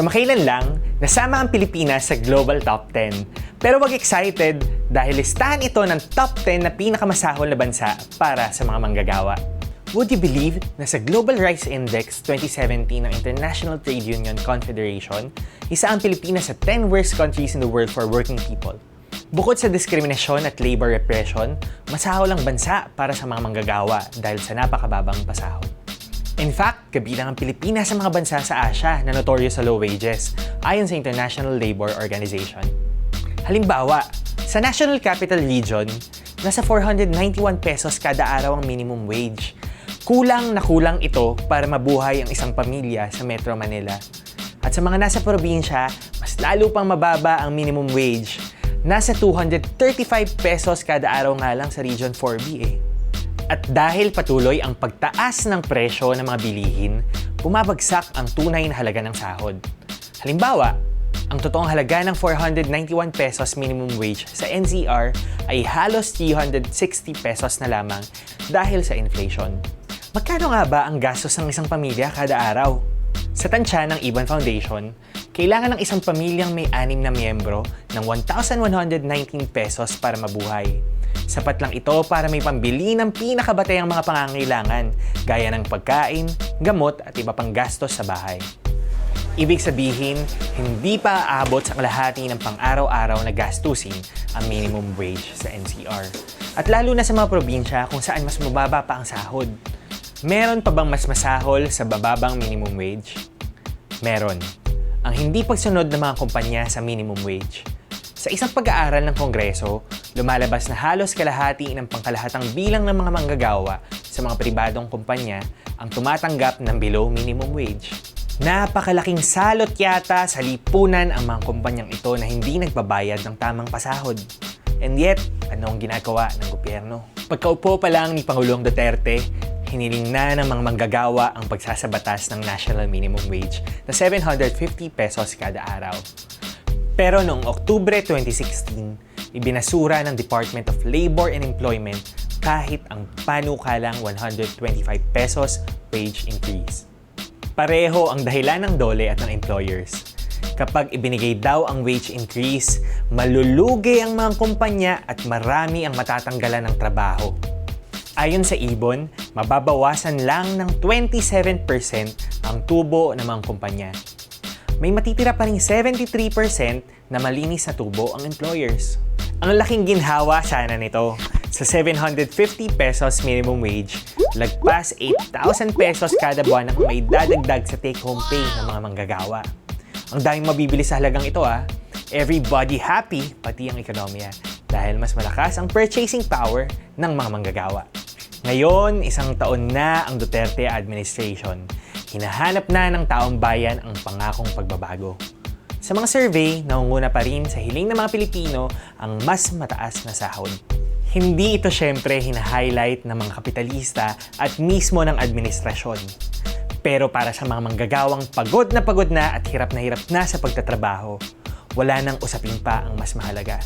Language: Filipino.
Kamakailan lang, nasama ang Pilipinas sa Global Top 10. Pero wag excited dahil listahan ito ng top 10 na pinakamasahol na bansa para sa mga manggagawa. Would you believe na sa Global Rice Index 2017 ng International Trade Union Confederation, isa ang Pilipinas sa 10 worst countries in the world for working people? Bukod sa diskriminasyon at labor repression, masahol ang bansa para sa mga manggagawa dahil sa napakababang pasahod. In fact, kabilang ang Pilipinas sa mga bansa sa Asia na notorious sa low wages, ayon sa International Labor Organization. Halimbawa, sa National Capital Region, nasa 491 pesos kada araw ang minimum wage. Kulang na kulang ito para mabuhay ang isang pamilya sa Metro Manila. At sa mga nasa probinsya, mas lalo pang mababa ang minimum wage. Nasa 235 pesos kada araw nga lang sa Region 4B eh. At dahil patuloy ang pagtaas ng presyo ng mga bilihin, bumabagsak ang tunay na halaga ng sahod. Halimbawa, ang totoong halaga ng 491 pesos minimum wage sa NCR ay halos 360 pesos na lamang dahil sa inflation. Magkano nga ba ang gastos ng isang pamilya kada araw? Sa tansya ng Iban Foundation, kailangan ng isang pamilyang may anim na miyembro ng 1,119 pesos para mabuhay. Sapat lang ito para may pambili ng pinakabatayang mga pangangailangan gaya ng pagkain, gamot at iba pang gastos sa bahay. Ibig sabihin, hindi pa aabot sa kalahati ng pang-araw-araw na gastusin ang minimum wage sa NCR. At lalo na sa mga probinsya kung saan mas mababa pa ang sahod. Meron pa bang mas masahol sa bababang minimum wage? Meron. Ang hindi pagsunod ng mga kumpanya sa minimum wage. Sa isang pag-aaral ng Kongreso, lumalabas na halos kalahati ng pangkalahatang bilang ng mga manggagawa sa mga pribadong kumpanya ang tumatanggap ng below minimum wage. Napakalaking salot yata sa lipunan ang mga kumpanyang ito na hindi nagbabayad ng tamang pasahod. And yet, ano ang ginagawa ng gobyerno? Pagkaupo pa lang ni Pangulong Duterte, hiniling na ng mga manggagawa ang pagsasabatas ng national minimum wage na 750 pesos kada araw. Pero noong Oktubre 2016, ibinasura ng Department of Labor and Employment kahit ang panukalang 125 pesos wage increase. Pareho ang dahilan ng DOLE at ng employers. Kapag ibinigay daw ang wage increase, malulugi ang mga kumpanya at marami ang matatanggalan ng trabaho. Ayon sa Ibon, mababawasan lang ng 27% ang tubo ng mga kumpanya may matitira pa rin 73% na malinis na tubo ang employers. Ang laking ginhawa sana nito. Sa 750 pesos minimum wage, lagpas 8,000 pesos kada buwan ang may dadagdag sa take-home pay ng mga manggagawa. Ang daming mabibili sa halagang ito ah. Everybody happy, pati ang ekonomiya. Dahil mas malakas ang purchasing power ng mga manggagawa. Ngayon, isang taon na ang Duterte administration hinahanap na ng taong bayan ang pangakong pagbabago. Sa mga survey, naunguna pa rin sa hiling ng mga Pilipino ang mas mataas na sahod. Hindi ito syempre hina-highlight ng mga kapitalista at mismo ng administrasyon. Pero para sa mga manggagawang pagod na pagod na at hirap na hirap na sa pagtatrabaho, wala nang usapin pa ang mas mahalaga.